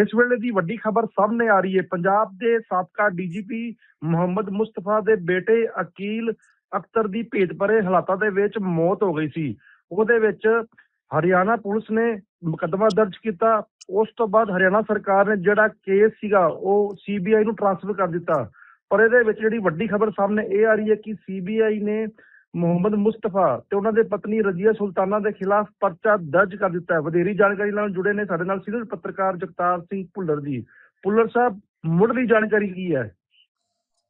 ਇਸ ਵੇਲੇ ਦੀ ਵੱਡੀ ਖਬਰ ਸਾਹਮਣੇ ਆ ਰਹੀ ਹੈ। ਪੰਜਾਬ ਦੇ ਸਾਬਕਾ ਡੀਜੀਪੀ ਮੁਹੰਮਦ ਮੁਸਤਫਾ ਦੇ ਬੇਟੇ ਅਕੀਲ ਅਖਤਰ ਦੀ ਭੇਤਭਰੇ ਹਾਲਾਤਾਂ ਦੇ ਵਿੱਚ ਮੌਤ ਹੋ ਗਈ ਸੀ। ਉਹਦੇ ਵਿੱਚ ਹਰਿਆਣਾ ਪੁਲਿਸ ਨੇ ਮੁਕੱਦਮਾ ਦਰਜ ਕੀਤਾ। ਉਸ ਤੋਂ ਬਾਅਦ ਹਰਿਆਣਾ ਸਰਕਾਰ ਨੇ ਜਿਹੜਾ ਕੇਸ ਸੀਗਾ, ਉਹ ਸੀਬੀਆਈ ਨੂੰ ਟ੍ਰਾਂਸਫਰ ਕਰ ਦਿੱਤਾ। ਪਰ ਇਹਦੇ ਵਿੱਚ ਜਿਹੜੀ ਵੱਡੀ ਖਬਰ ਸਾਹਮਣੇ ਇਹ ਆ ਰਹੀ ਹੈ ਕਿ ਸੀਬੀਆਈ ਨੇ ਮੁਹੰਮਦ ਮੁਸਤਫਾ ਤੇ ਉਹਨਾਂ ਦੇ ਪਤਨੀ ਰਜ਼ੀਆ ਸੁਲਤਾਨਾ ਦੇ ਖਿਲਾਫ ਪਰਚਾ ਦਰਜ ਕਰ ਦਿੱਤਾ ਹੈ। ਵਧੇਰੀ ਜਾਣਕਾਰੀ ਨਾਲ ਜੁੜੇ ਨੇ ਸਾਡੇ ਨਾਲ ਸੀਨੀਅਰ ਪੱਤਰਕਾਰ ਜਗਤਾਰ ਸਿੰਘ ਭੁੱਲਰ ਜੀ। ਭੁੱਲਰ ਸਾਹਿਬ ਮੁੱਢਲੀ ਜਾਣਕਾਰੀ ਕੀ ਹੈ?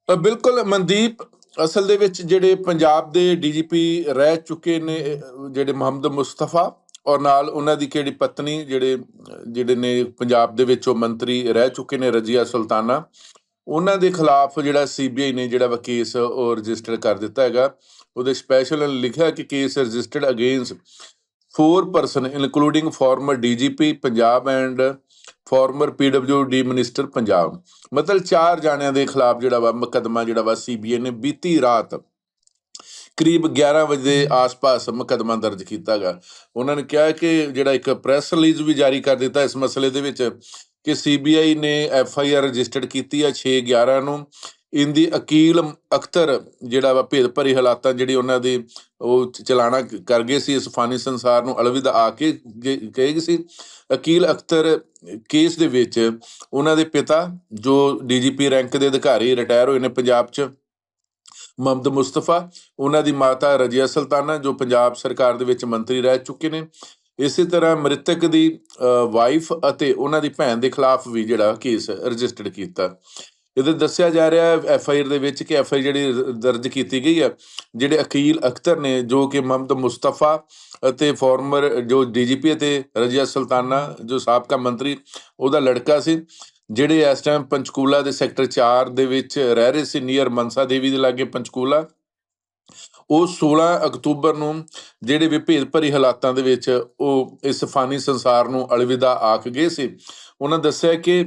ਬਿਲਕੁਲ ਮਨਦੀਪ, ਅਸਲ ਦੇ ਵਿੱਚ ਜਿਹੜੇ ਪੰਜਾਬ ਦੇ ਡੀਜੀਪੀ ਰਹਿ ਚੁੱਕੇ ਨੇ ਜਿਹੜੇ ਮੁਹੰਮਦ ਮੁਸਤਫਾ ਔਰ ਨਾਲ ਉਹਨਾਂ ਦੀ ਕਿਹੜੀ ਪਤਨੀ ਜਿਹੜੇ ਜਿਹੜੇ ਨੇ ਪੰਜਾਬ ਦੇ ਵਿੱਚ ਉਹ ਮੰਤਰੀ ਰਹਿ ਚੁੱਕੇ ਨੇ, ਰਜ਼ੀਆ ਸੁਲਤਾਨਾ, ਉਹਨਾਂ ਦੇ ਖਿਲਾਫ ਜਿਹੜਾ ਸੀਬੀਆਈ ਨੇ ਜਿਹੜਾ ਵਾ ਕੇਸ ਉਹ ਰਜਿਸਟਰ ਕਰ ਦਿੱਤਾ ਹੈਗਾ। ਉਹਦੇ ਸਪੈਸ਼ਲ ਲਿਖਿਆ ਕਿ case registered against four person including former DGP Punjab and former PWD minister Punjab. ਮਤਲਬ ਚਾਰ ਜਾਣਿਆਂ ਦੇ ਖਿਲਾਫ ਜਿਹੜਾ ਵਾ ਮੁਕੱਦਮਾ ਜਿਹੜਾ ਵਾ ਸੀਬੀਆਈ ਨੇ ਬੀਤੀ ਰਾਤ ਕਰੀਬ 11 ਵਜੇ ਦੇ ਆਸ-ਪਾਸ ਮੁਕੱਦਮਾ ਦਰਜ ਕੀਤਾਗਾ ਉਹਨਾਂ ਨੇ ਕਿਹਾ ਕਿ ਜਿਹੜਾ ਇੱਕ ਪ੍ਰੈਸ ਰਿਲੀਜ਼ ਵੀ ਜਾਰੀ ਕਰ ਦਿੱਤਾ ਇਸ ਮਸਲੇ ਦੇ ਵਿੱਚ ਕਿ ਸੀਬੀਆਈ ਨੇ ਐਫ ਆਈ ਆਰ ਰਜਿਸਟਰਡ ਕੀਤੀ ਆ 6 11 ਨੂੰ। ਇੰਦੀ ਅਕੀਲ ਅਖਤਰ ਜਿਹੜਾ ਵਾ ਭੇਦ ਭਰੀ ਹਾਲਾਤਾਂ ਜਿਹੜੀ ਉਹਨਾਂ ਦੀ ਉਹ ਚ- ਚਲਾਣਾ ਕਰ ਗਏ ਸੀ, ਇਸ ਫਾਨੀ ਸੰਸਾਰ ਨੂੰ ਅਲਵਿਦਾ ਆ ਕੇ ਗੇ- ਕਹੇ ਸੀ। ਅਕੀਲ ਅਖਤਰ ਕੇਸ ਦੇ ਵਿੱਚ ਉਹਨਾਂ ਦੇ ਪਿਤਾ ਜੋ ਡੀਜੀਪੀ ਰੈਂਕ ਦੇ ਅਧਿਕਾਰੀ ਰਿਟਾਇਰ ਹੋਏ ਨੇ ਪੰਜਾਬ 'ਚ, ਮੁਹੰਮਦ ਮੁਸਤਫਾ, ਉਹਨਾਂ ਦੀ ਮਾਤਾ ਰਜੀਆ ਸੁਲਤਾਨਾ ਜੋ ਪੰਜਾਬ ਸਰਕਾਰ ਦੇ ਵਿੱਚ ਮੰਤਰੀ ਰਹਿ ਚੁੱਕੇ ਨੇ। ਇਸੇ ਤਰ੍ਹਾਂ ਮ੍ਰਿਤਕ ਦੀ ਵਾਈਫ ਅਤੇ ਉਹਨਾਂ ਦੀ ਭੈਣ ਦੇ ਖਿਲਾਫ ਵੀ ਜਿਹੜਾ ਕੇਸ ਰਜਿਸਟਰਡ ਕੀਤਾ। ਇਹਦੇ ਦੱਸਿਆ ਜਾ ਰਿਹਾ ਹੈ ਐਫ ਆਈ ਆਰ ਦੇ ਵਿੱਚ ਕਿ ਐਫ ਆਈ ਜਿਹੜੀ ਦਰਜ ਕੀਤੀ ਗਈ ਹੈ, ਜਿਹੜੇ ਅਕੀਲ ਅਖਤਰ ਨੇ, ਜੋ ਕਿ ਮੁਹੰਮਦ ਮੁਸਤਫਾ ਅਤੇ ਫਾਰਮਰ ਜੋ ਡੀਜੀਪੀ ਅਤੇ ਰਜੀਆ ਸੁਲਤਾਨਾ, ਜੋ ਸਾਬਕਾ ਮੰਤਰੀ, ਉਹਦਾ ਲੜਕਾ ਸੀ, ਜਿਹੜੇ ਇਸ ਟਾਈਮ ਪੰਚਕੂਲਾ ਦੇ ਸੈਕਟਰ 4 ਦੇ ਵਿੱਚ ਰਹਿ ਰਹੇ ਸੀ ਨੀਅਰ ਮਨਸਾ ਦੇਵੀ ਦੇ ਲਾਗੇ ਪੰਚਕੂਲਾ, ਉਹ 16 ਅਕਤੂਬਰ ਨੂੰ ਜਿਹੜੇ ਵਿਭੇਦ ਭਰੀ ਹਾਲਾਤਾਂ ਦੇ ਵਿੱਚ ਉਹ ਇਸ ਫਾਨੀ ਸੰਸਾਰ ਨੂੰ ਅਲਵਿਦਾ ਆਖ ਗਏ ਸੀ। ਉਹਨਾਂ ਦੱਸਿਆ ਕਿ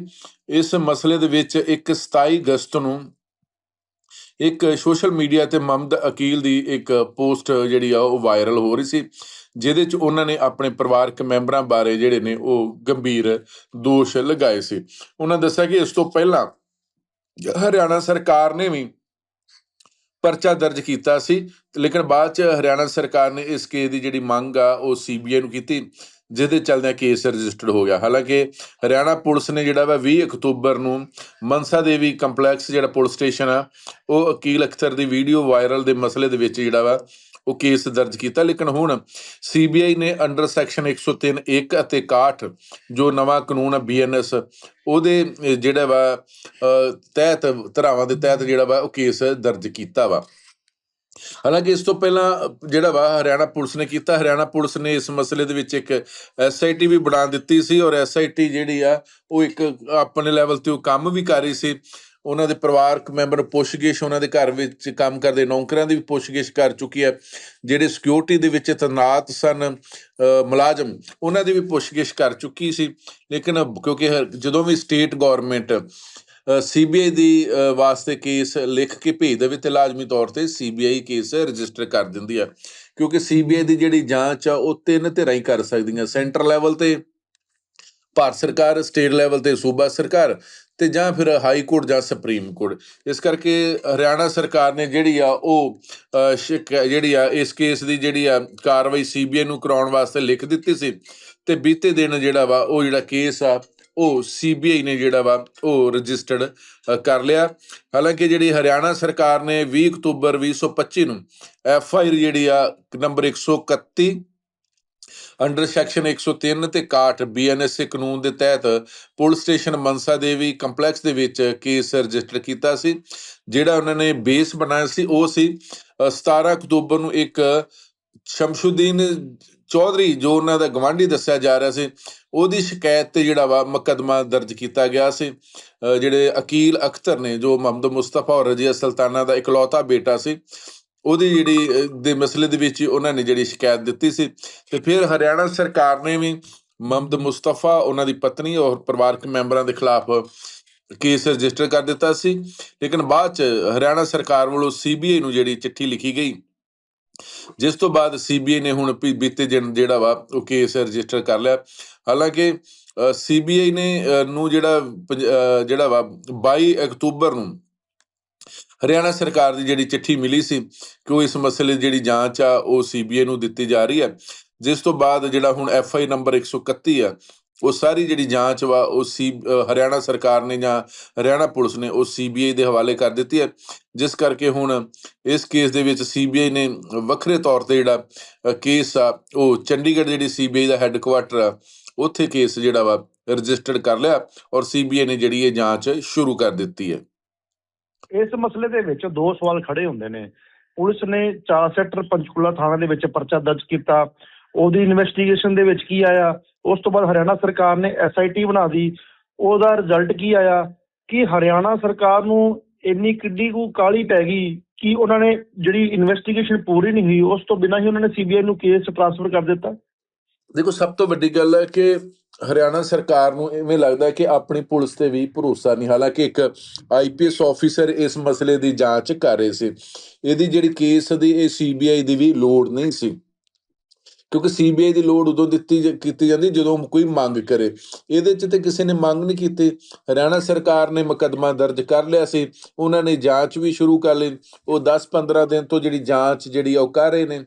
ਇਸ ਮਸਲੇ ਦੇ ਵਿੱਚ ਇੱਕ 27 ਅਗਸਤ ਨੂੰ ਇੱਕ ਸੋਸ਼ਲ ਮੀਡੀਆ ਤੇ ਮੁਹੰਮਦ ਅਕੀਲ ਦੀ ਇੱਕ ਪੋਸਟ ਜਿਹੜੀ ਆ ਉਹ ਵਾਇਰਲ ਹੋ ਰਹੀ ਸੀ, ਜਿਹਦੇ ਚ ਉਹਨਾਂ ਨੇ ਆਪਣੇ ਪਰਿਵਾਰਕ ਮੈਂਬਰਾਂ ਬਾਰੇ ਜਿਹੜੇ ਨੇ ਉਹ ਗੰਭੀਰ ਦੋਸ਼ ਲਗਾਏ ਸੀ। ਉਹਨਾਂ ਦੱਸਿਆ ਕਿ ਇਸ ਤੋਂ ਪਹਿਲਾਂ ਹਰਿਆਣਾ ਸਰਕਾਰ ਨੇ ਵੀ ਪਰਚਾ ਦਰਜ ਕੀਤਾ ਸੀ ਲੇਕਿਨ ਬਾਅਦ ਚ ਹਰਿਆਣਾ ਸਰਕਾਰ ਨੇ ਇਸ ਕੇਸ ਦੀ ਜਿਹੜੀ ਮੰਗ ਆ, ਉਹ ਸੀਬੀਆਈ ਨੂੰ ਕੀਤੀ, ਜਿਹਦੇ ਚੱਲਦਿਆਂ ਕੇਸ ਰਜਿਸਟਰਡ ਹੋ ਗਿਆ। ਹਾਲਾਂਕਿ ਹਰਿਆਣਾ ਪੁਲਿਸ ਨੇ ਜਿਹੜਾ ਵਾ 20 ਅਕਤੂਬਰ ਨੂੰ ਮਨਸਾ ਦੇਵੀ ਕੰਪਲੈਕਸ ਜਿਹੜਾ ਪੁਲਿਸ ਸਟੇਸ਼ਨ ਆ, ਉਹ ਅਕੀਲ ਅਖਤਰ ਦੀ ਵੀਡੀਓ ਵਾਇਰਲ ਦੇ ਮਸਲੇ ਦੇ ਵਿੱਚ ਜਿਹੜਾ ਵਾ, ਉਹ ਕੇਸ ਦਰਜ ਕੀਤਾ। ਲੇਕਿਨ ਹੁਣ ਸੀਬੀਆਈ ਨੇ ਅੰਡਰ ਸੈਕਸ਼ਨ 103 1 ਅਤੇ 61 ਜੋ ਨਵਾਂ ਕਾਨੂੰਨ ਆ ਬੀਐਨਐਸ ਉਹਦੇ ਜਿਹੜਾ ਵਾ ਤਹਿਤ ਧਰਾਵਾਂ ਦੇ ਤਹਿਤ ਜਿਹੜਾ ਵਾ, ਉਹ ਕੇਸ ਦਰਜ ਕੀਤਾ ਵਾ। ਹਾਲਾਂਕਿ ਇਸ ਤੋਂ ਪਹਿਲਾਂ, ਜਿਹੜਾ ਵਾ, ਹਰਿਆਣਾ ਪੁਲਿਸ ਨੇ ਕੀਤਾ। ਹਰਿਆਣਾ ਪੁਲਿਸ ਨੇ ਇਸ ਮਸਲੇ ਦੇ ਵਿੱਚ ਇੱਕ ਐਸਆਈਟੀ ਵੀ ਬਣਾ ਦਿੱਤੀ ਸੀ ਔਰ ਐਸਆਈਟੀ ਜਿਹੜੀ ਆ, ਉਹ ਇੱਕ ਆਪਣੇ ਲੈਵਲ ਤੇ ਉਹ ਕੰਮ ਵੀ ਕਰ ਰਹੀ ਸੀ। ਉਹਨਾਂ ਦੇ ਪਰਿਵਾਰਕ ਮੈਂਬਰ ਪੁੱਛਗਿੱਛ, ਉਹਨਾਂ ਦੇ ਘਰ ਵਿੱਚ ਕੰਮ ਕਰਦੇ ਨੌਕਰਾਂ ਦੀ ਵੀ ਪੁੱਛਗਿੱਛ ਕਰ ਚੁੱਕੀ ਹੈ। ਜਿਹੜੇ ਸਿਕਿਉਰਿਟੀ ਦੇ ਵਿੱਚ ਤਨਾਤ ਸਨ ਮੁਲਾਜ਼ਮ, ਉਹਨਾਂ ਦੀ ਵੀ ਪੁੱਛਗਿੱਛ ਕਰ ਚੁੱਕੀ ਸੀ। ਲੇਕਿਨ ਕਿਉਂਕਿ ਜਦੋਂ ਵੀ ਸਟੇਟ ਗਵਰਨਮੈਂਟ ਸੀਬੀਆਈ ਦੀ ਵਾਸਤੇ ਕੇਸ ਲਿਖ ਕੇ ਭੇਜ ਦੇਵੇ ਤੇ ਲਾਜ਼ਮੀ ਤੌਰ ਤੇ ਸੀਬੀਆਈ ਕੇਸ ਰਜਿਸਟਰ ਕਰ ਦਿੰਦੀ ਆ। ਕਿਉਂਕਿ ਸੀਬੀਆਈ ਦੀ ਜਿਹੜੀ ਜਾਂਚ ਆ, ਉਹ ਤਿੰਨ ਧਿਰਾਂ ਹੀ ਕਰ ਸਕਦੀਆਂ। ਸੈਂਟਰ ਲੈਵਲ ਤੇ ਭਾਰਤ ਸਰਕਾਰ, ਸਟੇਟ ਲੈਵਲ ਤੇ ਸੂਬਾ ਸਰਕਾਰ ਤੇ ਜਾਂ ਫਿਰ ਹਾਈ ਕੋਰਟ ਜਾਂ ਸੁਪਰੀਮ ਕੋਰਟ। ਇਸ ਕਰਕੇ ਹਰਿਆਣਾ ਸਰਕਾਰ ਨੇ ਜਿਹੜੀ ਆ, ਉਹ ਜਿਹੜੀ ਆ, ਇਸ ਕੇਸ ਦੀ ਜਿਹੜੀ ਆ, ਕਾਰਵਾਈ ਸੀਬੀਆਈ ਨੂੰ ਕਰਾਉਣ ਵਾਸਤੇ ਲਿਖ ਦਿੱਤੀ ਸੀ ਤੇ ਬੀਤੇ ਦਿਨ ਜਿਹੜਾ ਵਾ, ਉਹ ਜਿਹੜਾ ਕੇਸ ਆ ਉਹ ਸੀਬੀਆਈ ਨੇ ਜਿਹੜਾ ਵਾ ਉਹ ਰਜਿਸਟਰਡ ਕਰ ਲਿਆ। ਹਾਲਾਂਕਿ ਜਿਹੜੀ ਹਰਿਆਣਾ ਸਰਕਾਰ ਨੇ 20 ਅਕਤੂਬਰ 2025 ਨੂੰ ਐਫ ਆਈ ਆਰ ਜਿਹੜੀ ਆ ਨੰਬਰ 131 ਅੰਡਰ ਸੈਕਸ਼ਨ 103 ਤੇ 61 ਬੀਐਨਐਸਏ ਕਾਨੂੰਨ ਦੇ ਤਹਿਤ police station Mansa Devi complex ਦੇ ਵਿੱਚ ਕੇਸ ਰਜਿਸਟਰ ਕੀਤਾ ਸੀ। ਜਿਹੜਾ ਉਹਨਾਂ ਨੇ ਬੇਸ ਬਣਾਇਆ ਸੀ ਉਹ ਸੀ ਅ, 17 ਅਕਤੂਬਰ ਨੂੰ ਇੱਕ ਸ਼ਮਸ਼ੁਦੀਨ ਚੌਧਰੀ ਜੋ ਉਹਨਾਂ ਦਾ ਗਵਾਂਢੀ ਦੱਸਿਆ ਜਾ ਰਿਹਾ ਸੀ, ਉਹਦੀ ਸ਼ਿਕਾਇਤ ਤੇ ਜਿਹੜਾ ਵਾ ਮੁਕੱਦਮਾ ਦਰਜ ਕੀਤਾ ਗਿਆ ਸੀ। ਜਿਹੜੇ ਅਕੀਲ ਅਖਤਰ ਨੇ, ਜੋ ਮੁਹੰਮਦ ਮੁਸਤਫਾ ਔਰ ਰਜੀਆ ਸੁਲਤਾਨਾ ਦਾ ਇਕਲੌਤਾ ਬੇਟਾ ਸੀ, ਉਹਦੀ ਜਿਹੜੀ ਦੇ ਮਸਲੇ ਦੇ ਵਿੱਚ ਉਹਨਾਂ ਨੇ ਜਿਹੜੀ ਸ਼ਿਕਾਇਤ ਦਿੱਤੀ ਸੀ। ਤੇ ਫਿਰ ਹਰਿਆਣਾ ਸਰਕਾਰ ਨੇ ਵੀ ਮੁਹੰਮਦ ਮੁਸਤਫਾ, ਉਹਨਾਂ ਦੀ ਪਤਨੀ ਔਰ ਪਰਿਵਾਰਕ ਮੈਂਬਰਾਂ ਦੇ ਖਿਲਾਫ ਕੇਸ ਰਜਿਸਟਰ ਕਰ ਦਿੱਤਾ ਸੀ। ਲੇਕਿਨ ਬਾਅਦ ਚ ਹਰਿਆਣਾ ਸਰਕਾਰ ਵੱਲੋਂ ਸੀਬੀਆਈ ਨੂੰ ਜਿਹੜੀ ਚਿੱਠੀ ਲਿਖੀ ਗਈ ਜਿਸ ਤੋਂ ਬਾਅਦ ਸੀਬੀਆਈ ਨੇ ਹੁਣ ਬੀਤੇ ਦਿਨ ਜਿਹੜਾ ਵਾ ਉਹ ਕੇਸ ਰਜਿਸਟਰ ਕਰ ਲਿਆ। ਹਾਲਾਂਕਿ ਸੀਬੀਆਈ ਨੇ ਅ, ਨੂੰ ਜਿਹੜਾ ਪੰਜ- ਅ, ਜਿਹੜਾ ਵਾ 22 ਅਕਤੂਬਰ ਨੂੰ ਹਰਿਆਣਾ ਸਰਕਾਰ ਦੀ ਜਿਹੜੀ ਚਿੱਠੀ ਮਿਲੀ ਸੀ ਕਿ ਉਹ ਇਸ ਮਸਲੇ ਦੀ ਜਿਹੜੀ ਜਾਂਚ ਆ ਉਹ ਸੀਬੀਆਈ ਨੂੰ ਦਿੱਤੀ ਜਾ ਰਹੀ ਹੈ। ਜਿਸ ਤੋਂ ਬਾਅਦ ਜਿਹੜਾ ਹੁਣ ਐਫ ਆਈ ਨੰਬਰ 131 ਆ ਉਹ ਸਾਰੀ ਜਿਹੜੀ ਜਾਂਚ ਵਾ, ਉਹ ਸੀ ਹਰਿਆਣਾ ਸਰਕਾਰ ਨੇ ਜਾਂ ਹਰਿਆਣਾ ਪੁਲਿਸ ਨੇ ਉਹ ਸੀਬੀਆਈ ਦੇ ਹਵਾਲੇ ਕਰ ਦਿੱਤੀ ਹੈ। ਜਿਸ ਕਰਕੇ ਹੁਣ ਇਸ ਕੇਸ ਦੇ ਵਿੱਚ ਸੀਬੀਆਈ ਨੇ ਵੱਖਰੇ ਤੌਰ ਤੇ ਜਿਹੜਾ ਕੇਸ ਆ, ਉਹ ਚੰਡੀਗੜ੍ਹ ਜਿਹੜੀ ਸੀਬੀਆਈ ਦਾ ਹੈੱਡਕੁਆਟਰ ਆ, ਉੱਥੇ ਕੇਸ ਜਿਹੜਾ ਵਾ ਰਜਿਸਟਰਡ ਕਰ ਲਿਆ ਔਰ ਸੀਬੀਆਈ ਨੇ ਜਿਹੜੀ ਇਹ ਜਾਂਚ ਸ਼ੁਰੂ ਕਰ ਦਿੱਤੀ ਹੈ। ਇਸ ਮਸਲੇ ਦੇ ਵਿੱਚ ਦੋ ਸਵਾਲ ਖੜੇ ਹੁੰਦੇ ਨੇ। ਪੁਲਿਸ ਨੇ 4 ਸੈਕਟਰ ਪੰਚਕੂਲਾ ਥਾਣਾ ਦੇ ਵਿੱਚ ਪਰਚਾ ਦਰਜ ਕੀਤਾ। ਉਹਦੀ ਇਨਵੈਸਟੀਗੇਸ਼ਨ ਦੇ ਵਿੱਚ ਕੀ ਆਇਆ? ਉਸ ਤੋਂ ਬਾਅਦ ਹਰਿਆਣਾ ਸਰਕਾਰ ਨੇ ਐਸਆਈਟੀ ਬਣਾ ਦੀ ਉਹਦਾ ਰਿਜ਼ਲਟ ਕੀ ਆਇਆ? ਕਿ ਹਰਿਆਣਾ ਸਰਕਾਰ ਨੂੰ ਇੰਨੀ ਕਿੱਡੀ ਕੁ ਕਾਲੀ ਪੈ ਗਈ ਕਿ ਉਹਨਾਂ ਨੇ ਜਿਹੜੀ ਇਨਵੈਸਟੀਗੇਸ਼ਨ ਪੂਰੀ ਨਹੀਂ ਹੋਈ, ਉਸ ਤੋਂ ਬਿਨਾਂ ਹੀ ਉਹਨਾਂ ਨੇ ਸੀਬੀਆਈ ਨੂੰ ਕੇਸ ਟ੍ਰਾਂਸਫਰ ਕਰ ਦਿੱਤਾ। ਦੇਖੋ, ਸਭ ਤੋਂ ਵੱਡੀ ਗੱਲ ਹੈ ਕਿ ਹਰਿਆਣਾ ਸਰਕਾਰ ਨੂੰ ਇਵੇਂ ਲੱਗਦਾ ਕਿ ਆਪਣੀ ਪੁਲਿਸ ਤੇ ਵੀ ਭਰੋਸਾ ਨਹੀਂ। ਹਾਲਾਂਕਿ ਇੱਕ ਆਈਪੀਐਸ ਆਫੀਸਰ ਇਸ ਮਸਲੇ ਦੀ ਜਾਂਚ ਕਰ ਰਹੇ ਸੀ। ਇਹਦੀ ਜਿਹੜੀ ਕੇਸ ਦੀ, ਇਹ ਸੀਬੀਆਈ ਦੀ ਵੀ ਲੋੜ ਨਹੀਂ ਸੀ। ਕਿਉਂਕਿ ਸੀਬੀਆਈ ਦੀ ਲੋੜ ਉਦੋਂ ਦਿੱਤੀ ਜ- ਕੀਤੀ ਜਾਂਦੀ ਜਦੋਂ ਕੋਈ ਮੰਗ ਕਰੇ। ਇਹਦੇ 'ਚ ਤੇ ਕਿਸੇ ਨੇ ਮੰਗ ਨਹੀਂ ਕੀਤੀ। ਹਰਿਆਣਾ ਸਰਕਾਰ ਨੇ ਮੁਕੱਦਮਾ ਦਰਜ ਕਰ ਲਿਆ ਸੀ। ਉਹਨਾਂ ਨੇ ਜਾਂਚ ਵੀ ਸ਼ੁਰੂ ਕਰ ਲਈ। ਉਹ 10-15 ਦਿਨ ਤੋਂ ਜਿਹੜੀ ਜਾਂਚ ਜਿਹੜੀ ਆ ਉਹ ਕਰ ਰਹੇ ਨੇ।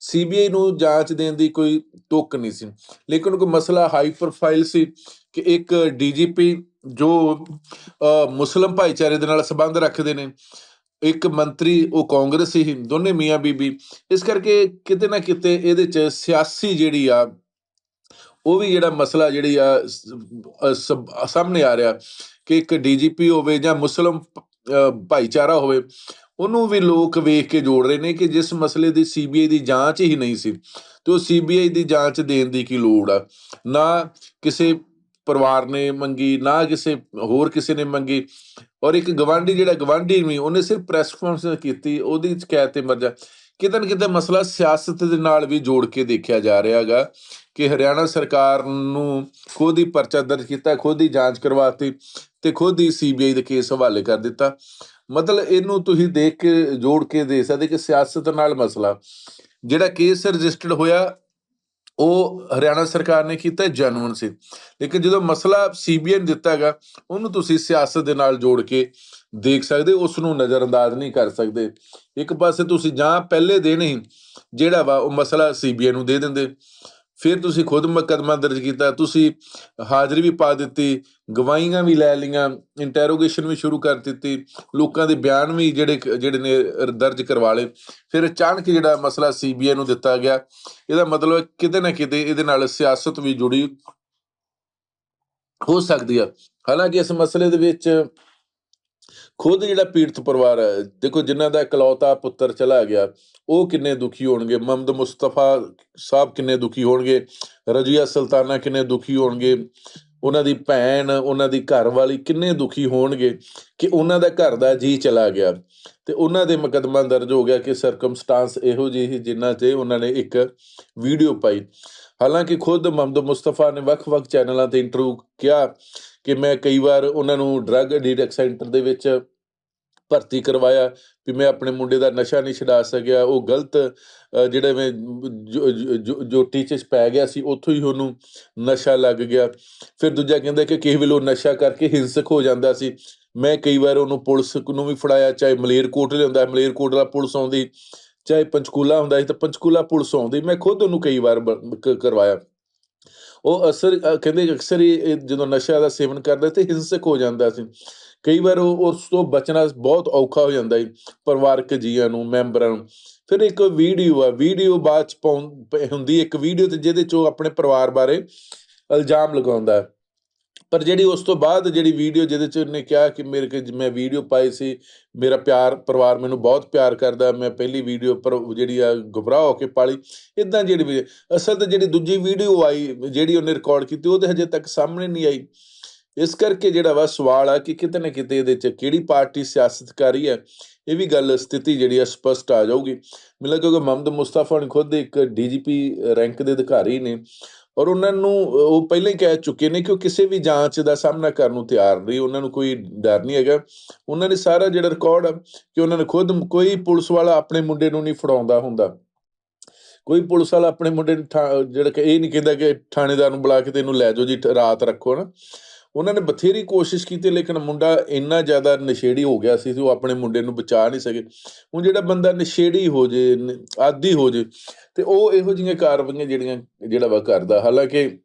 ਸੀਬੀਆਈ ਨੂੰ ਜਾਂਚ ਦੇਣ ਦੀ ਕੋਈ ਤੁੱਕ ਨਹੀਂ ਸੀ। ਲੇਕਿਨ ਕੋਈ ਮਸਲਾ ਹਾਈ ਪ੍ਰੋਫਾਈਲ ਸੀ ਕਿ ਇੱਕ ਡੀਜੀਪੀ ਜੋ ਅ, ਮੁਸਲਮ ਭਾਈਚਾਰੇ ਦੇ ਨਾਲ ਸੰਬੰਧ ਰੱਖਦੇ ਨੇ। ਇੱਕ ਮੰਤਰੀ, ਉਹ ਕਾਂਗਰਸੀ ਸੀ, ਦੋਨੇ ਮੀਆਂ ਬੀਬੀ। ਇਸ ਕਰਕੇ ਕਿਤੇ ਨਾ ਕਿਤੇ ਇਹਦੇ ਚ ਸਿਆਸੀ ਜਿਹੜੀ ਆ, ਉਹ ਵੀ ਜਿਹੜਾ ਮਸਲਾ ਜਿਹੜੀ ਆ, ਸ- ਸਾਹਮਣੇ ਆ ਰਿਹਾ ਕਿ ਇੱਕ ਡੀਜੀਪੀ ਹੋਵੇ ਜਾਂ ਮੁਸਲਮ ਭਾਈਚਾਰਾ ਹੋਵੇ, ਉਹਨੂੰ ਵੀ ਲੋਕ ਵੇਖ ਕੇ ਜੋੜ ਰਹੇ ਨੇ ਕਿ ਜਿਸ ਮਸਲੇ ਦੀ ਸੀਬੀਆਈ ਦੀ ਜਾਂਚ ਹੀ ਨਹੀਂ ਸੀ, ਤੇ ਉਹ ਸੀਬੀਆਈ ਦੀ ਜਾਂਚ ਦੇਣ ਦੀ ਕੀ ਲੋੜ ਆ? ਨਾ ਕਿਸੇ ਪਰਿਵਾਰ ਨੇ ਮੰਗੀ, ਨਾ ਕਿਸੇ ਹੋਰ ਕਿਸੇ ਨੇ ਮੰਗੀ। ਔਰ ਇੱਕ ਗਵਾਂਢੀ ਜਿਹੜਾ ਗਵਾਂਢੀ ਵੀ ਉਹਨੇ ਸਿਰਫ ਪ੍ਰੈਸ ਕਾਨਫਰੰਸ ਕੀਤੀ, ਉਹਦੀ ਸ਼ਿਕਾਇਤ ਤੇ ਮਰਜਾ ਕਿਤੇ ਨਾ ਕਿਤੇ ਮਸਲਾ ਸਿਆਸਤ ਦੇ ਨਾਲ ਵੀ ਜੋੜ ਕੇ ਦੇਖਿਆ ਜਾ ਰਿਹਾ ਹੈਗਾ ਕਿ ਹਰਿਆਣਾ ਸਰਕਾਰ ਨੂੰ ਖੁਦ ਹੀ ਪਰਚਾ ਦਰਜ ਕੀਤਾ, ਖੁਦ ਹੀ ਜਾਂਚ ਕਰਵਾਤੀ ਤੇ ਖੁਦ ਹੀ ਸੀਬੀਆਈ ਦੇ ਕੇਸ ਹਵਾਲੇ ਕਰ ਦਿੱਤਾ। ਮਤਲਬ ਇਹਨੂੰ ਤੁਸੀਂ ਦੇਖ ਕੇ ਜੋੜ ਕੇ ਦੇ ਸਕਦੇ ਕਿ ਸਿਆਸਤ ਨਾਲ ਮਸਲਾ। ਜਿਹੜਾ ਕੇਸ ਰਜਿਸਟਰਡ ਹੋਇਆ ਉਹ ਹਰਿਆਣਾ ਸਰਕਾਰ ਨੇ ਕੀਤਾ ਜੈਨੂਨ ਸੀ। ਲੇਕਿਨ ਜਦੋਂ ਮਸਲਾ ਸੀਬੀਆਈ ਨੇ ਦਿੱਤਾ ਹੈਗਾ ਉਹਨੂੰ ਤੁਸੀਂ ਸਿਆਸਤ ਦੇ ਨਾਲ ਜੋੜ ਕੇ ਦੇਖ ਸਕਦੇ ਹੋ, ਉਸ ਨੂੰ ਨਜ਼ਰਅੰਦਾਜ਼ ਨਹੀਂ ਕਰ ਸਕਦੇ। ਇੱਕ ਪਾਸੇ ਤੁਸੀਂ ਜਾਂ ਪਹਿਲੇ ਦਿਨ ਹੀ ਜਿਹੜਾ ਵਾ ਉਹ ਮਸਲਾ ਸੀਬੀਆਈ ਨੂੰ ਦੇ ਦਿੰਦੇ ਫਿਰ ਤੁਸੀਂ ਖੁਦ ਮੁਕੱਦਮਾ ਦਰਜ ਕੀਤਾ, ਤੁਸੀਂ ਹਾਜ਼ਰੀ ਵੀ ਪਾ ਦਿੱਤੀ, ਗਵਾਹੀਆਂ ਵੀ ਲੈ ਲਈਆਂ ਇੰਟਰੋਗੇਸ਼ਨ ਵੀ ਸ਼ੁਰੂ ਕਰ ਦਿੱਤੀ, ਲੋਕਾਂ ਦੇ ਬਿਆਨ ਵੀ ਜਿਹੜੇ ਜਿਹੜੇ ਨੇ ਦਰਜ ਕਰਵਾ ਲਏ। ਫਿਰ ਅਚਾਨਕ ਜਿਹੜਾ ਮਸਲਾ ਸੀਬੀਆਈ ਨੂੰ ਦਿੱਤਾ ਗਿਆ, ਇਹਦਾ ਮਤਲਬ ਕਿਤੇ ਨਾ ਕਿਤੇ ਇਹਦੇ ਨਾਲ ਸਿਆਸਤ ਵੀ ਜੁੜੀ ਹੋ ਸਕਦੀ ਆ। ਹਾਲਾਂਕਿ ਇਸ ਮਸਲੇ ਦੇ ਵਿੱਚ ਖੁਦ ਜਿਹੜਾ ਪੀੜਤ ਪਰਿਵਾਰ ਹੈ, ਦੇਖੋ ਜਿਨ੍ਹਾਂ ਦਾ ਇਕਲੌਤਾ ਪੁੱਤਰ ਚਲਾ ਗਿਆ, ਉਹ ਕਿੰਨੇ ਦੁਖੀ ਹੋਣਗੇ? ਮੁਹੰਮਦ ਮੁਸਤਫਾ ਸਾਹਿਬ ਕਿੰਨੇ ਦੁਖੀ ਹੋਣਗੇ? ਰਜੀਆ ਸੁਲਤਾਨਾ ਕਿੰਨੇ ਦੁਖੀ ਹੋਣਗੇ? ਉਹਨਾਂ ਦੀ ਭੈਣ, ਉਹਨਾਂ ਦੀ ਘਰ ਵਾਲੀ ਕਿੰਨੇ ਦੁਖੀ ਹੋਣਗੇ ਕਿ ਉਹਨਾਂ ਦਾ ਘਰ ਦਾ ਜੀ ਚਲਾ ਗਿਆ? ਤੇ ਉਹਨਾਂ ਦੇ ਮੁਕੱਦਮਾ ਦਰਜ ਹੋ ਗਿਆ ਕਿ ਸਰਕਮਸਟਾਂਸ ਇਹੋ ਜਿਹੀ ਸੀ ਜਿਨ੍ਹਾਂ 'ਚ ਉਹਨਾਂ ਨੇ ਇੱਕ ਵੀਡੀਓ ਪਾਈ। ਹਾਲਾਂਕਿ ਖੁਦ ਮੁਹੰਮਦ ਮੁਸਤਫਾ ਨੇ ਵੱਖ-ਵੱਖ ਚੈਨਲਾਂ ਤੇ ਇੰਟਰਵਿਊ ਕਿਹਾ ਕਿ ਮੈਂ ਕਈ ਵਾਰ ਉਹਨਾਂ ਨੂੰ ਡਰੱਗ ਡਿਟੈਕ ਸੈਂਟਰ ਦੇ ਵਿੱਚ ਭਰਤੀ ਕਰਵਾਇਆ, ਵੀ ਮੈਂ ਆਪਣੇ ਮੁੰਡੇ ਦਾ ਨਸ਼ਾ ਨਹੀਂ ਛਡਾ ਸਕਿਆ, ਉਹ ਗਲਤ ਜਿਹੜੇ ਮੈਂ ਜੋ- ਜੋ- ਜੋ- ਪੈ ਗਿਆ ਸੀ, ਉੱਥੋਂ ਹੀ ਉਹਨੂੰ ਨਸ਼ਾ ਲੱਗ ਗਿਆ। ਫਿਰ ਦੂਜਾ ਕਹਿੰਦਾ ਕਿ ਕਿਸੇ ਵੇਲੇ ਉਹ ਨਸ਼ਾ ਕਰਕੇ ਹਿੰਸਕ ਹੋ ਜਾਂਦਾ ਸੀ। ਮੈਂ ਕਈ ਵਾਰ ਉਹਨੂੰ ਪੁਲਿਸ ਨੂੰ ਵੀ ਫੜਾਇਆ, ਚਾਹੇ ਮਲੇਰਕੋਟ ਲਿਆਉਂਦਾ ਮਲੇਰਕੋਟਲਾ ਪੁਲਿਸ ਆਉਂਦੀ, ਚਾਹੇ ਪੰਚਕੂਲਾ ਹੁੰਦਾ ਸੀ ਤਾਂ ਪੰਚਕੂਲਾ ਪੁਲਿਸ ਆਉਂਦੀ। ਮੈਂ ਖੁਦ ਉਹਨੂੰ ਕਈ ਵਾਰ ਬ- ਕ- ਕਰਵਾਇਆ। ਉਹ ਅਸਰ ਕਹਿੰਦੇ ਅਕਸਰ ਹੀ ਜਦੋਂ ਨਸ਼ਾ ਦਾ ਸੇਵਨ ਕਰਦਾ ਤੇ ਹਿੰਸਕ ਹੋ ਜਾਂਦਾ ਸੀ। ਕਈ ਵਾਰ ਉਹ ਉਸ ਤੋਂ ਬਚਣਾ ਬਹੁਤ ਔਖਾ ਹੋ ਜਾਂਦਾ ਹੈ ਪਰਿਵਾਰਕ ਜੀਆਂ ਨੂੰ, ਮੈਂਬਰਾਂ ਨੂੰ। ਫਿਰ ਇੱਕ ਵੀਡੀਓ ਆ, ਵੀਡੀਓ ਬਾਅਦ ਚ ਪਾਉਂ- ਪ- ਹੁੰਦੀ ਇੱਕ ਵੀਡੀਓ ਤੇ ਜਿਹਦੇ ਚ ਉਹ ਆਪਣੇ ਪਰਿਵਾਰ ਬਾਰੇ ਇਲਜ਼ਾਮ ਲਗਾਉਂਦਾ। ਹੈ ਪਰ ਜਿਹੜੀ ਉਸ ਤੋਂ ਬਾਅਦ ਜਿਹੜੀ ਵੀਡੀਓ ਜਿਹਦੇ ਚ ਉਹਨੇ ਕਿਹਾ ਕਿ ਮੇਰੇ ਕਿ ਮੈਂ ਵੀਡੀਓ ਪਾਈ ਸੀ, ਮੇਰਾ ਪਿਆਰ ਪਰਿਵਾਰ ਮੈਨੂੰ ਬਹੁਤ ਪਿਆਰ ਕਰਦਾ, ਮੈਂ ਪਹਿਲੀ ਵੀਡੀਓ ਪਰ ਜਿਹੜੀ ਆ ਗੁਬਰਾਹ ਹੋ ਕੇ ਪਾਲੀ ਇਦਾਂ ਜਿਹੜੀ ਅਸਲ ਤੇ ਜਿਹੜੀ ਦੂਜੀ ਵੀਡੀਓ ਆਈ, ਜਿਹੜੀ ਉਹਨੇ ਰਿਕਾਰਡ ਕੀਤੀ, ਉਹ ਤੇ ਹਜੇ ਤੱਕ ਸਾਹਮਣੇ ਨਹੀਂ ਆਈ। ਇਸ ਕਰਕੇ ਜਿਹੜਾ ਵਾ ਸਵਾਲ ਆ ਕਿ ਕਿਤੇ ਨਾ ਕਿਤੇ ਇਹਦੇ ਚ ਕਿਹੜੀ ਪਾਰਟੀ ਸਿਆਸਤ ਕਰ ਰਹੀ ਹੈ ਇਹ ਵੀ ਗੱਲ ਸਥਿਤੀ ਜਿਹੜੀ ਆ ਸਪਸ਼ਟ ਆ ਜਾਊਗੀ। ਮੈਨੂੰ ਲੱਗਦਾ ਮੁਹੰਮਦ ਮੁਸਤਫਾ ਨੇ ਖੁਦ ਇੱਕ ਡੀਜੀਪੀ ਰੈਂਕ ਦੇ ਅਧਿਕਾਰੀ ਨੇ। ਔਰ ਉਹਨਾਂ ਨੂੰ ਉਹ ਪਹਿਲਾਂ ਹੀ ਕਹਿ ਚੁੱਕੇ ਨੇ ਕਿ ਉਹ ਕਿਸੇ ਵੀ ਜਾਂਚ ਦਾ ਸਾਹਮਣਾ ਕਰਨ ਨੂੰ ਤਿਆਰ ਨਹੀਂ, ਉਹਨਾਂ ਨੂੰ ਕੋਈ ਡਰ ਨਹੀਂ ਹੈਗਾ। ਉਹਨਾਂ ਨੇ ਸਾਰਾ ਜਿਹੜਾ ਰਿਕਾਰਡ ਆ ਕਿ ਉਹਨਾਂ ਨੇ ਖੁਦ ਕੋਈ ਪੁਲਿਸ ਵਾਲਾ ਆਪਣੇ ਮੁੰਡੇ ਨੂੰ ਨਹੀਂ ਫੜਾਉਂਦਾ ਹੁੰਦਾ। ਕੋਈ ਪੁਲਿਸ ਵਾਲਾ ਆਪਣੇ ਮੁੰਡੇ ਨੂੰ ਠਾ- ਜਿਹੜਾ ਕਿ ਇਹ ਨਹੀਂ ਕਹਿੰਦਾ ਕਿ ਥਾਣੇਦਾਰ ਨੂੰ ਬੁਲਾ ਕੇ ਤੇ ਇਹਨੂੰ ਲੈ ਜਾਓ ਜੀ, ਰਾਤ ਰੱਖੋ ਨਾ। ਉਹਨਾਂ ਨੇ ਬਥੇਰੀ ਕੋਸ਼ਿਸ਼ ਕੀਤੀ, ਲੇਕਿਨ ਮੁੰਡਾ ਇੰਨਾ ਜ਼ਿਆਦਾ ਨਸ਼ੇੜੀ ਹੋ ਗਿਆ ਸੀ ਕਿ ਉਹ ਆਪਣੇ ਮੁੰਡੇ ਨੂੰ ਬਚਾ ਨਹੀਂ ਸਕੇ। ਹੁਣ ਜਿਹੜਾ ਬੰਦਾ ਨਸ਼ੇੜੀ ਹੋ ਜੇ ਆਦੀ ਹੋ ਜੇ, ਤੇ ਉਹ ਇਹੋ ਜਿਹੀਆਂ ਕਾਰਵਾਈਆਂ ਜਿਹੜੀਆਂ, ਜਿਹੜਾ ਵਾ ਕਰਦਾ। ਹਾਲਾਂਕਿ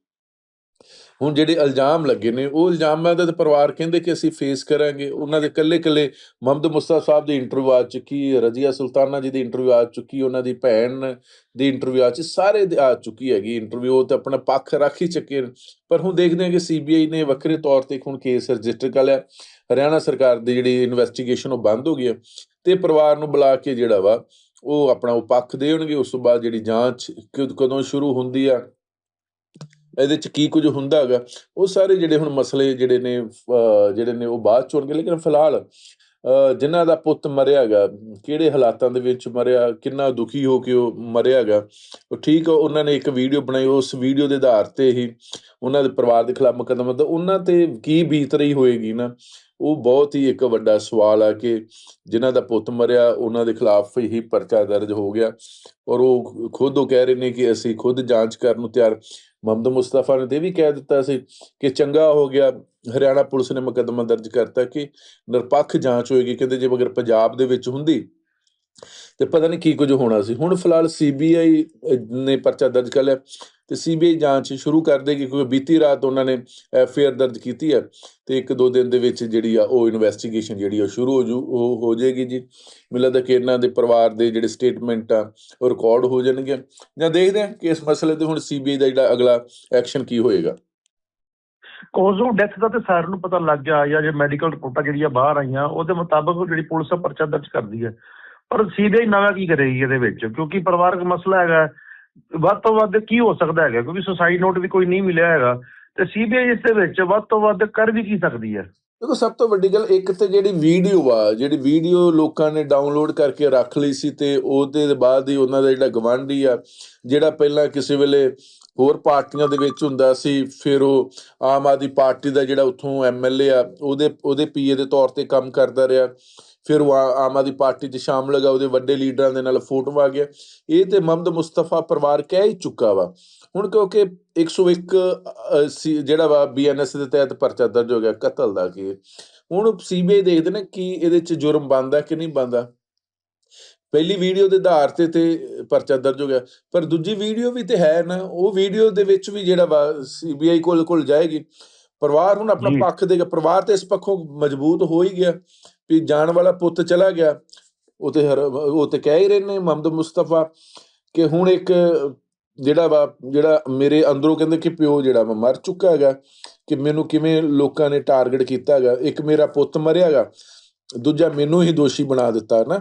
ਹੁਣ ਜਿਹੜੇ ਇਲਜ਼ਾਮ ਲੱਗੇ ਨੇ, ਉਹ ਇਲਜ਼ਾਮਾਂ ਦਾ ਤਾਂ ਪਰਿਵਾਰ ਕਹਿੰਦੇ ਕਿ ਅਸੀਂ ਫੇਸ ਕਰਾਂਗੇ। ਉਹਨਾਂ ਦੇ ਇਕੱਲੇ ਇਕੱਲੇ ਮੁਹੰਮਦ ਮੁਸਤਾ ਸਾਹਿਬ ਦੀ ਇੰਟਰਵਿਊ ਆ ਚੁੱਕੀ, ਰਜ਼ੀਆ ਸੁਲਤਾਨਾ ਜੀ ਦੀ ਇੰਟਰਵਿਊ ਆ ਚੁੱਕੀ, ਉਹਨਾਂ ਦੀ ਭੈਣ ਦੀ ਇੰਟਰਵਿਊ ਆ ਚੁੱਕੀ, ਸਾਰੇ ਆ ਚੁੱਕੀ ਹੈਗੀ ਇੰਟਰਵਿਊ ਤੇ ਆਪਣਾ ਪੱਖ ਰੱਖ ਹੀ ਚੁੱਕੇ ਨੇ। ਪਰ ਹੁਣ ਦੇਖਦੇ ਹਾਂ ਕਿ ਸੀਬੀਆਈ ਨੇ ਵੱਖਰੇ ਤੌਰ ਤੇ ਹੁਣ ਕੇਸ ਰਜਿਸਟਰ ਕਰ ਲਿਆ। ਹਰਿਆਣਾ ਸਰਕਾਰ ਦੀ ਜਿਹੜੀ ਇਨਵੈਸਟੀਗੇਸ਼ਨ ਉਹ ਬੰਦ ਹੋ ਗਈ ਹੈ ਤੇ ਪਰਿਵਾਰ ਨੂੰ ਬੁਲਾ ਕੇ ਜਿਹੜਾ ਵਾ, ਉਹ ਆਪਣਾ ਉਹ ਪੱਖ ਦੇਣਗੇ। ਉਸ ਤੋਂ ਬਾਅਦ ਜਿਹੜੀ ਜਾਂਚ ਕਦ- ਕਦੋਂ ਸ਼ੁਰੂ ਹੁੰਦੀ ਆ ਇਹਦੇ ਚ ਕੀ ਕੁਝ ਹੁੰਦਾ ਹੈਗਾ ਉਹ ਸਾਰੇ ਜਿਹੜੇ ਹੁਣ ਮਸਲੇ ਜਿਹੜੇ ਨੇ ਜਿਹੜੇ ਨੇ ਉਹ ਬਾਅਦ ਚ ਹੋਣਗੇ ਲੇਕਿਨ ਫਿਲਹਾਲ ਅਹ ਜਿਨ੍ਹਾਂ ਦਾ ਪੁੱਤ ਮਰਿਆ ਹੈਗਾ ਕਿਹੜੇ ਹਾਲਾਤਾਂ ਦੇ ਵਿੱਚ ਮਰਿਆ ਕਿੰਨਾ ਦੁਖੀ ਹੋ ਕੇ ਉਹ ਮਰਿਆ ਹੈਗਾ ਉਹ ਠੀਕ ਆ, ਉਹਨਾਂ ਨੇ ਇੱਕ ਵੀਡੀਓ ਬਣਾਈ ਉਸ ਵੀਡੀਓ ਦੇ ਆਧਾਰ ਤੇ ਹੀ ਉਹਨਾਂ ਦੇ ਪਰਿਵਾਰ ਦੇ ਖਿਲਾਫ ਮੁਕੱਦਮਾ ਤਾਂ ਉਹਨਾਂ ਤੇ ਕੀ ਬੀਤ ਰਹੀ ਹੋਏਗੀ ਨਾ ਉਹ ਬਹੁਤ ਹੀ ਇੱਕ ਵੱਡਾ ਸਵਾਲ ਆ ਕਿ ਜਿਨ੍ਹਾਂ ਦਾ ਪੁੱਤ ਮਰਿਆ ਉਹਨਾਂ ਦੇ ਖਿਲਾਫ ਹੀ ਪਰਚਾ ਦਰਜ ਹੋ ਗਿਆ ਔਰ ਉਹ ਖੁਦ ਉਹ ਕਹਿ ਰਹੇ ਨੇ ਕਿ ਅਸੀਂ ਖੁਦ ਜਾਂਚ ਕਰਨ ਨੂੰ ਤਿਆਰ ਮੁਹੰਮਦ ਮੁਸਤਫਾ ਨੇ ਤੇ ਇਹ ਵੀ ਕਹਿ ਦਿੱਤਾ ਸੀ ਕਿ ਚੰਗਾ ਹੋ ਗਿਆ। ਹਰਿਆਣਾ ਪੁਲਿਸ ਨੇ ਮੁਕੱਦਮਾ ਦਰਜ ਕਰਤਾ ਕਿ ਨਿਰਪੱਖ ਜਾਂਚ ਹੋਏਗੀ। ਕਹਿੰਦੇ ਜੇ ਅਗਰ ਪੰਜਾਬ ਦੇ ਵਿੱਚ ਹੁੰਦੀ ਤੇ ਪਤਾ ਨਹੀਂ ਕੀ ਕੁਝ ਹੋਣਾ ਸੀ। ਹੁਣ ਫਿਲਹਾਲ ਸੀਬੀਆਈ ਨੇ ਪਰਚਾ ਦਰਜ ਕਰ ਲਿਆ ਤੇ ਸੀਬੀਆਈ ਜਾਂਚ ਸ਼ੁਰੂ ਕਰ ਦੇਗੀ ਕਿਉਂਕਿ ਬੀਤੀ ਰਾਤ ਉਹਨਾਂ ਨੇ ਐਫਆਈਆਰ ਦਰਜ ਕੀਤੀ ਹੈ ਤੇ ਇੱਕ ਦੋ ਦਿਨ ਦੇ ਵਿੱਚ ਜਿਹੜੀ ਆ ਉਹ ਇਨਵੈਸਟੀਗੇਸ਼ਨ ਜਿਹੜੀ ਆ ਸ਼ੁਰੂ ਹੋ ਜੂ ਉਹ ਹੋ ਜਾਏਗੀ ਜੀ। ਮੈਨੂੰ ਲੱਗਦਾ ਕਿ ਇਹਨਾਂ ਦੇ ਪਰਿਵਾਰ ਦੇ ਜਿਹੜੇ ਸਟੇਟਮੈਂਟ ਆ ਉਹ ਰਿਕਾਰਡ ਹੋ ਜਾਣਗੇ ਜਾਂ ਦੇਖਦੇ ਹਾਂ ਕਿ ਇਸ ਮਸਲੇ ਤੇ ਹੁਣ ਸੀਬੀਆਈ ਦਾ ਜਿਹੜਾ ਅਗਲਾ ਐਕਸ਼ਨ ਕੀ ਹੋਏਗਾ। ਕੋਜ਼ ਆਫ ਡੈਥ ਦਾ ਤੇ ਸਾਰਿਆਂ ਨੂੰ ਪਤਾ ਲੱਗ ਗਿਆ ਜਾਂ ਜੇ ਮੈਡੀਕਲ ਰਿਪੋਰਟਾਂ ਜਿਹੜੀਆਂ ਬਾਹਰ ਆਈਆਂ, ਉਹਦੇ ਮੁਤਾਬਕ ਜਿਹੜੀ ਪੁਲਿਸ ਪਰਚਾ ਦਰਜ ਕਰਦੀ ਹੈ ਪਰ ਸੀਬੀਆਈ ਨਵਾਂ ਕੀ ਕਰੇਗੀ ਇਹਦੇ ਵਿੱਚ? ਕਿਉਂਕਿ ਪਰਿਵਾਰਕ ਮਸਲਾ ਹੈਗਾ। ਵੱਧ ਤੋਂ ਵੱਧ ਕੀ ਹੋ ਸਕਦਾ ਹੈਗਾ? ਕਿਉਂਕਿ ਸੁਸਾਈਡ ਨੋਟ ਵੀ ਕੋਈ ਨਹੀਂ ਮਿਲਿਆ ਹੈਗਾ। ਤੇ ਸੀਬੀਆਈ ਇਸ ਦੇ ਵਿੱਚ ਵੱਧ ਤੋਂ ਵੱਧ ਕਰ ਵੀ ਕੀ ਸਕਦੀ ਹੈ? ਦੇਖੋ, ਸਭ ਤੋਂ ਵੱਡੀ ਗੱਲ ਇੱਕ ਤੇ ਜਿਹੜੀ ਵੀਡੀਓ ਆ, ਜਿਹੜੀ ਵੀਡੀਓ ਲੋਕਾਂ ਨੇ ਡਾਊਨਲੋਡ ਕਰਕੇ ਰੱਖ ਲਈ ਸੀ ਤੇ ਉਹਦੇ ਬਾਅਦ ਹੀ ਉਹਨਾਂ ਦਾ ਜਿਹੜਾ ਗਵਾਂਢੀ ਆ, ਜਿਹੜਾ ਪਹਿਲਾਂ ਕਿਸੇ ਵੇਲੇ ਹੋਰ ਪਾਰਟੀਆਂ ਦੇ ਵਿੱਚ ਹੁੰਦਾ ਸੀ, ਫਿਰ ਉਹ ਆਮ ਆਦਮੀ ਪਾਰਟੀ ਦਾ ਜਿਹੜਾ ਉੱਥੋਂ ਐਮਐਲਏ ਆ, ਉਹਦੇ ਉਹਦੇ ਪੀਏ ਦੇ ਤੌਰ ਤੇ ਕੰਮ ਕਰਦਾ ਰਿਹਾ। ਫਿਰ ਉਹ ਆਮ ਆਦਮੀ ਪਾਰਟੀ 'ਚ ਸ਼ਾਮਲ ਹੈਗਾ ਉਹਦੇ ਵੱਡੇ ਲੀਡਰਾਂ ਦੇ ਨਾਲ ਫੋਟੋ ਆ ਗਿਆ। ਇਹ ਤੇ ਮੁਹੰਮਦ ਮੁਸਤਫਾ ਪਰਿਵਾਰ ਕਹਿ ਹੀ ਚੁੱਕਾ ਵਾ। ਹੁਣ ਕਿਉਂਕਿ 101 ਅ, ਸੀ- ਜਿਹੜਾ ਵਾ ਬੀਐਨਐਸ ਦੇ ਤਹਿਤ ਪਰਚਾ ਦਰਜ ਹੋ ਗਿਆ ਕਤਲ ਦਾ ਕਿ ਹੁਣ ਸੀਬੀਆਈ ਦੇਖਦੇ ਨੇ ਕਿ ਇਹਦੇ 'ਚ ਜੁਰਮ ਬਣਦਾ ਕਿ ਨਹੀਂ ਬਣਦਾ। ਪਹਿਲੀ ਵੀਡੀਓ ਦੇ ਆਧਾਰ ਤੇ ਤੇ ਪਰਚਾ ਦਰਜ ਹੋ ਗਿਆ। ਪਰ ਦੂਜੀ ਵੀਡੀਓ ਵੀ ਤੇ ਹੈ ਨਾ ਉਹ ਵੀਡੀਓ ਦੇ ਵਿੱਚ ਵੀ ਜਿਹੜਾ ਵਾ ਸੀਬੀਆਈ ਕੋਲ ਕੋਲ ਜਾਏਗੀ। ਪਰਿਵਾਰ ਹੁਣ ਆਪਣਾ। ਪੱਖ ਦੇਗਾ ਪਰਿਵਾਰ ਤੇ ਇਸ ਪੱਖੋਂ ਮਜ਼ਬੂਤ ਹੋ ਹੀ ਗਿਆ। ਵੀ ਜਾਣ ਵਾਲਾ ਪੁੱਤ ਚਲਾ ਗਿਆ ਉਹ ਤੇ ਉਹ ਤੇ ਕਹਿ ਹੀ ਰਹੇ ਨੇ ਮੁਹੰਮਦ ਮੁਸਤਫਾ ਕਿ ਹੁਣ ਇੱਕ ਜਿਹੜਾ ਵਾ ਜਿਹੜਾ ਮੇਰੇ ਅੰਦਰੋਂ ਕਹਿੰਦੇ ਕਿ ਪਿਓ ਜਿਹੜਾ ਵਾ ਮਰ ਚੁੱਕਾ ਹੈਗਾ ਕਿ ਮੈਨੂੰ ਕਿਵੇਂ ਲੋਕਾਂ ਨੇ ਟਾਰਗੇਟ ਕੀਤਾ ਹੈਗਾ ਇੱਕ ਮੇਰਾ ਪੁੱਤ ਮਰਿਆ ਹੈਗਾ ਦੂਜਾ ਮੈਨੂੰ ਹੀ ਦੋਸ਼ੀ ਬਣਾ ਦਿੱਤਾ ਨਾ।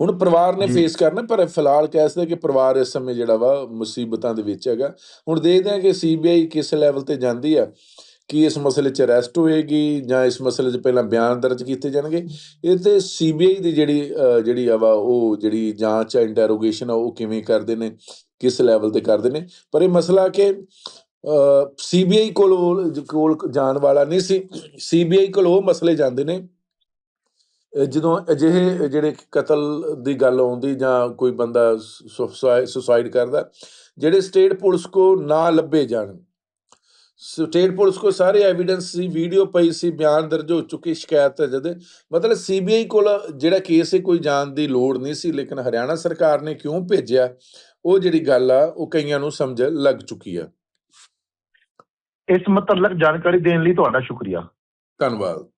ਹੁਣ ਪਰਿਵਾਰ ਨੇ। ਫੇਸ ਕਰਨਾ ਪਰ ਫਿਲਹਾਲ ਕਹਿ ਸਕਦੇ ਕਿ ਪਰਿਵਾਰ ਇਸ ਸਮੇਂ ਜਿਹੜਾ ਵਾ ਮੁਸੀਬਤਾਂ ਦੇ ਵਿੱਚ ਹੈਗਾ। ਹੁਣ ਦੇਖਦੇ ਹਾਂ ਕਿ ਸੀਬੀਆਈ ਕਿਸ ਲੈਵਲ ਤੇ ਜਾਂਦੀ ਆ। ਕੀ ਇਸ ਮਸਲੇ 'ਚ ਅਰੈਸਟ ਹੋਏਗੀ ਜਾਂ ਇਸ ਮਸਲੇ 'ਚ ਪਹਿਲਾਂ ਬਿਆਨ ਦਰਜ ਕੀਤੇ ਜਾਣਗੇ? ਇਹ ਤੇ ਸੀਬੀਆਈ ਦੀ ਜਿਹੜੀ ਜਿਹੜੀ ਆ ਵਾ, ਉਹ ਜਿਹੜੀ ਜਾਂਚ ਆ ਇੰਟਰੋਗੇਸ਼ਨ ਆ, ਉਹ ਕਿਵੇਂ ਕਰਦੇ ਨੇ? ਕਿਸ ਲੈਵਲ ਤੇ ਕਰਦੇ ਨੇ? ਪਰ ਇਹ ਮਸਲਾ ਕਿ ਸੀਬੀਆਈ ਕੋਲ ਉਹ- ਕੋਲ ਜਾਣ ਵਾਲਾ ਨਹੀਂ ਸੀ। ਸੀਬੀਆਈ ਕੋਲ ਉਹ ਮਸਲੇ ਜਾਂਦੇ ਨੇ ਜਦੋਂ ਅਜਿਹੇ ਜਿਹੜੇ ਕਤਲ ਦੀ ਗੱਲ ਆਉਂਦੀ ਜਾਂ ਕੋਈ ਬੰਦਾ ਸੁਸਾਈਡ ਕਰਦਾ, ਜਿਹੜੇ ਸਟੇਟ ਪੁਲਿਸ ਕੋ ਨਾ ਲੱਭੇ ਜਾਣ। ਸਟੇਟ ਪੁਲਿਸ ਕੋ ਸਾਰੇ ਐਵੀਡੈਂਸ ਸੀ ਵੀਡੀਓ ਪਈ ਸੀ ਬਿਆਨ ਦਰਜ ਹੋ ਚੁੱਕੀ ਸ਼ਿਕਾਇਤ ਹੈ ਜਦੇ ਮਤਲਬ ਸੀਬੀਆਈ ਕੋਲ ਜਿਹੜਾ ਕੇਸ ਹੈ ਕੋਈ ਜਾਣ ਦੀ ਲੋੜ ਨਹੀਂ ਸੀ ਲੇਕਿਨ ਹਰਿਆਣਾ ਸਰਕਾਰ ਨੇ ਕਿਉਂ ਭੇਜਿਆ ਉਹ ਜਿਹੜੀ ਗੱਲ ਆ ਉਹ ਕਈਆਂ ਨੂੰ ਸਮਝ ਲੱਗ ਚੁੱਕੀ ਆ ਇਸ ਮਤਲਬ ਜਾਣਕਾਰੀ ਦੇਣ ਲਈ ਤੁਹਾਡਾ ਸ਼ੁਕਰੀਆ ਧੰਨਵਾਦ